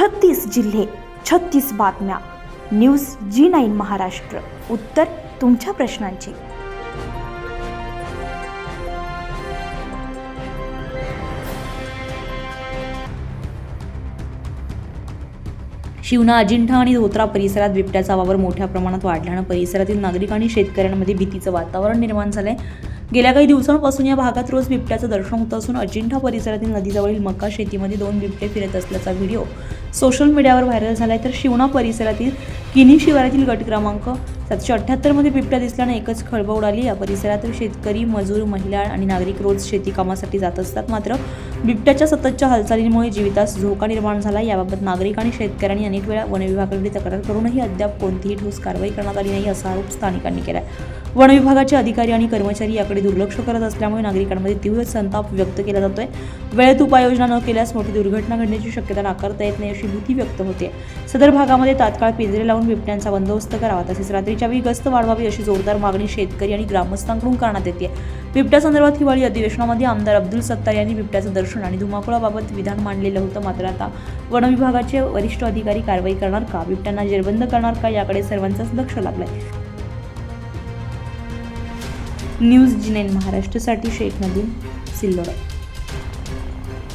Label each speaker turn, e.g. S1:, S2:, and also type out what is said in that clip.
S1: छत्तीस जिल्हे छत्तीस बातम्या. न्यूज जी नाईन महाराष्ट्र. उत्तर तुमच्या प्रश्नांची.
S2: शिवना अजिंठा आणि धोत्रा परिसरात बिबट्याचा वावर मोठ्या प्रमाणात वाढल्यानं परिसरातील नागरिक आणि शेतकऱ्यांमध्ये भीतीचं वातावरण निर्माण झालंय. गेल्या काही दिवसांपासून या भागात रोज बिबट्याचं दर्शन होत असून अजिंठा परिसरातील नदीजवळील मका शेतीमध्ये दोन बिबटे फिरत असल्याचा व्हिडिओ सोशल मीडियावर व्हायरल झालाय तर शिवणा परिसरातील किनी शिवारातील गट क्रमांक सातशे अठ्ठ्याहत्तरमध्ये बिबट्या दिसल्यानं एकच खळबळ उडाली. या परिसरातील शेतकरी मजूर महिला आणि नागरिक रोज शेती कामासाठी जात असतात. मात्र बिबट्याच्या सततच्या हालचालींमुळे जीवितास धोका निर्माण झाला. याबाबत नागरिक आणि शेतकऱ्यांनी अनेक वेळा वनविभागाकडे तक्रार करूनही अद्याप कोणतीही ठोस कारवाई करण्यात आली नाही असा आरोप स्थानिकांनी केला वन विभागाचे अधिकारी आणि कर्मचारी याकडे दुर्लक्ष करत असल्यामुळे नागरिकांमध्ये तीव्र संताप व्यक्त केला जातोय. वेळेत उपाययोजना न केल्यास मोठी दुर्घटना घडण्याची शक्यता नाकारता येत नाही अशी भीती व्यक्त होते सदर भागामध्ये तात्काळ पिंजरे लावून बिबट्यांचा बंदोबस्त करावा तसेच रात्री वेळी गस्त वाढवावी अशी जोरदार मागणी शेतकरी आणि ग्रामस्थांकडून करण्यात येते. बिबट्यासंदर्भात हिवाळी अधिवेशनामध्ये आमदार अब्दुल सत्तार यांनी बिबट्याचं दर्शन आणि धुमाकुळाबाबत विधान मांडलेलं होतं. मात्र आता वनविभागाचे वरिष्ठ अधिकारी कारवाई करणार का? बिबट्यांना जेरबंद करणार का? याकडे सर्वांचंच लक्ष लागलंय. न्यूज जिनेन महाराष्ट्रसाठी महाराष्ट्रासाठी शेख नदीम सिल्लोड.